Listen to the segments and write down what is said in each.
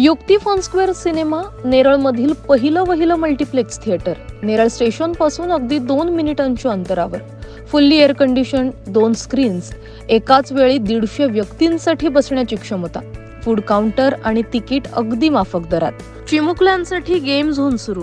युक्ती फॉनस्क्वेअर सिनेमा नेरळमधील पहिलं वहिलं मल्टिप्लेक्स थिएटर. नेरळ स्टेशनपासून अगदी दोन मिनिटांच्या अंतरावर. फुल्ली एअर कंडिशन दोन स्क्रीन्स एकाच वेळी दीडशे व्यक्तींसाठी बसण्याची क्षमता. फूड काउंटर आणि तिकीट अगदी माफक दरात. चिमुकल्यांसाठी गेम झोन सुरू.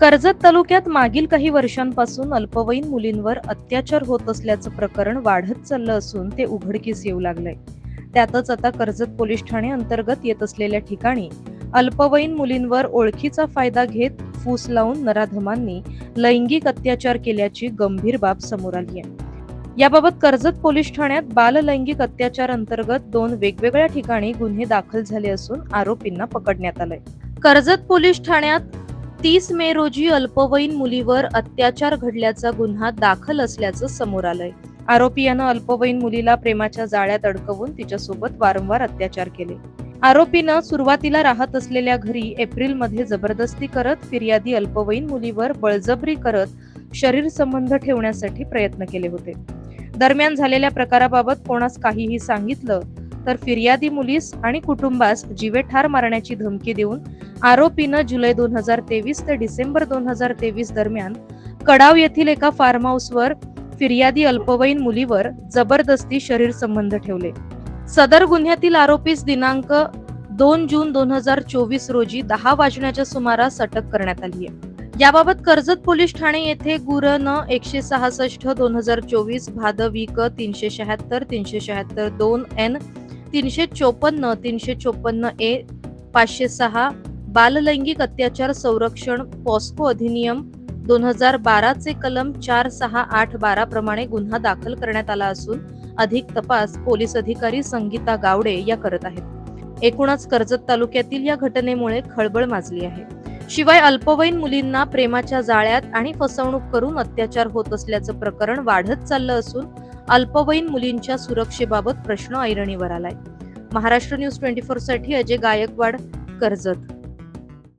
कर्जत तालुक्यात मागील काही वर्षांपासून अल्पवयीन मुलींवर अत्याचार होत असल्याचं प्रकरण वाढत चाललं असून ते उघडकीस येऊ लागलंय. त्यातच आता कर्जत पोलीस ठाणे अंतर्गत येत असलेल्या ठिकाणी अल्पवयीन मुलींवर ओळखीचा फायदा घेत फूस लावून नराधमांनी लैंगिक अत्याचार केल्याची गंभीर बाब समोर आली आहे. याबाबत कर्जत पोलीस ठाण्यात बाल लैंगिक अत्याचार अंतर्गत दोन वेगवेगळ्या ठिकाणी गुन्हे दाखल झाले असून आरोपींना पकडण्यात आलंय. कर्जत पोलीस ठाण्यात तीस मे रोजी अल्पवयीन मुलीवर अत्याचार घडल्याचा गुन्हा दाखल असल्याचं समोर आलंय. आरोपी यानं अल्पवयीन मुलीला प्रेमाच्या जाळ्यात अडकवून तिच्यासोबत वारंवार अत्याचार केले. आरोपीनं सुरुवातीला राहत असलेल्या घरी एप्रिलमध्ये जबरदस्ती करत फिर्यादी अल्पवयीन मुलीवर बळजबरी करत शरीर संबंध ठेवण्यासाठी प्रयत्न केले होते. दरम्यान झालेल्या प्रकाराबाबत कोणास काहीही सांगितलं तर फिर्यादी मुलीस आणि कुटुंबास जीवे ठार मारण्याची धमकी देऊन आरोपीनं जुलै दोन हजार तेवीस ते डिसेंबर दोन हजार तेवीस दरम्यान कडाव येथील एका फार्म हाऊसवर फिर्यादी अल्पवयीन मुलीवर जबरदस्ती शरीर संबंध ठेवले. सदर गुन्ह्यातील आरोपीस दिनांक दोन जून दोन हजार चोवीस रोजी दहा वाजण्याच्या सुमारास अटक करण्यात आली आहे. याबाबत कर्जत पोलीस ठाणे येथे गुरन एकशे सहासष्ट दोन हजार चोवीस भादवी क तीनशे शहात्तर तीनशे शहात्तर दोन एन तीनशे चोपन्न तीनशे चोपन्न ए पाचशे सहा बाललैंगिक अत्याचार संरक्षण पॉस्को अधिनियम दोन हजार बाराचे कलम चार सहा आठ बारा प्रमाणे गुन्हा दाखल करण्यात आला असून अधिक तपास पोलीस अधिकारी संगीता गावडे या करत आहेत. एकूणच कर्जत तालुक्यातील या घटनेमुळे खळबळ माजली आहे. शिवाय अल्पवयीन मुलींना प्रेमाच्या जाळ्यात आणि फसवणूक करून अत्याचार होत असल्याचं प्रकरण वाढत चाललं असून अल्पवयीन मुलींच्या सुरक्षेबाबत प्रश्न ऐरणीवर आलाय. महाराष्ट्र न्यूज ट्वेंटी फोरसाठी अजय गायकवाड कर्जत.